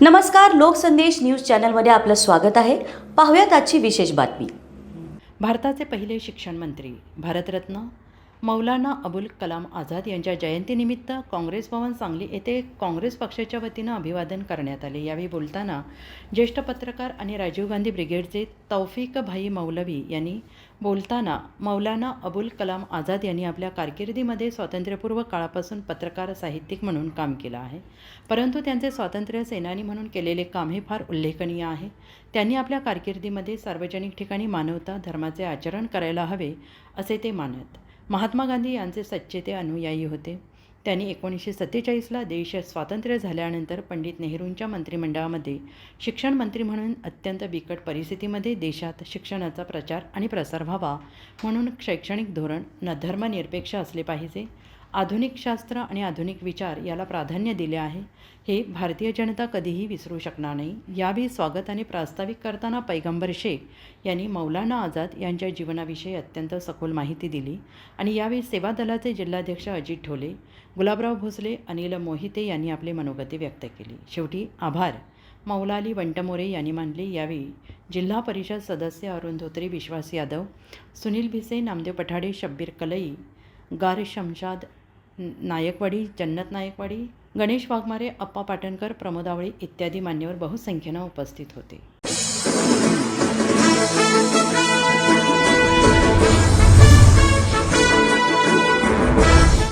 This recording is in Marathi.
नमस्कार लोकसंदेश न्यूज चॅनलमध्ये आपलं स्वागत आहे. पाहूयात आजची विशेष बातमी. भारताचे पहिले शिक्षण मंत्री भारतरत्न मौलाना अबुल कलाम आझाद यांच्या जयंतीनिमित्त काँग्रेस भवन सांगली येथे काँग्रेस पक्षाच्या वतीनं अभिवादन करण्यात आले. यावेळी बोलताना ज्येष्ठ पत्रकार आणि राजीव गांधी ब्रिगेडचे तौफिक भाई मौलवी यांनी बोलताना मौलाना अबुल कलाम आझाद यांनी आपल्या कारकिर्दीमध्ये स्वातंत्र्यपूर्व काळापासून पत्रकार साहित्यिक म्हणून काम केलं आहे. परंतु त्यांचे स्वातंत्र्य सेनानी म्हणून केलेले काम हे फार उल्लेखनीय आहे. त्यांनी आपल्या कारकिर्दीमध्ये सार्वजनिक ठिकाणी मानवता धर्माचे आचरण करायला हवे असे ते मानत महात्मा गांधी यांचे सच्चे ते अनुयायी होते. त्यांनी एकोणीसशे सत्तेचाळीसला देश स्वातंत्र्य झाल्यानंतर पंडित नेहरूंच्या मंत्रिमंडळामध्ये शिक्षण मंत्री म्हणून अत्यंत बिकट परिस्थितीमध्ये देशात शिक्षणाचा प्रचार आणि प्रसार व्हावा म्हणून शैक्षणिक धोरण न धर्मनिरपेक्ष असले पाहिजे. आधुनिक शास्त्र आणि आधुनिक विचार याला प्राधान्य दिले आहे. हे भारतीय जनता कधीही विसरू शकणार नाही. यावेळी स्वागत आणि प्रास्ताविक करताना पैगंबर शेख यांनी मौलाना आझाद यांच्या जीवनाविषयी अत्यंत सखोल माहिती दिली आणि यावेळी सेवा दलाचे जिल्हाध्यक्ष अजित ढोले गुलाबराव भोसले अनिल मोहिते यांनी आपले मनोगते व्यक्त केली. शेवटी आभार. मौलाली वंटमोरे यांनी मानले. यावेळी जिल्हा परिषद सदस्य अरुण धोत्रे विश्वास यादव सुनील भिसे नामदेव पठाडे शब्बीर कलई गार शमशाद नायकवाडी जन्नत नायकवाडी गणेश वाघमारे अप्पा पाटणकर प्रमोदावळी इत्यादी मान्यवर बहुसंख्येनं उपस्थित होते.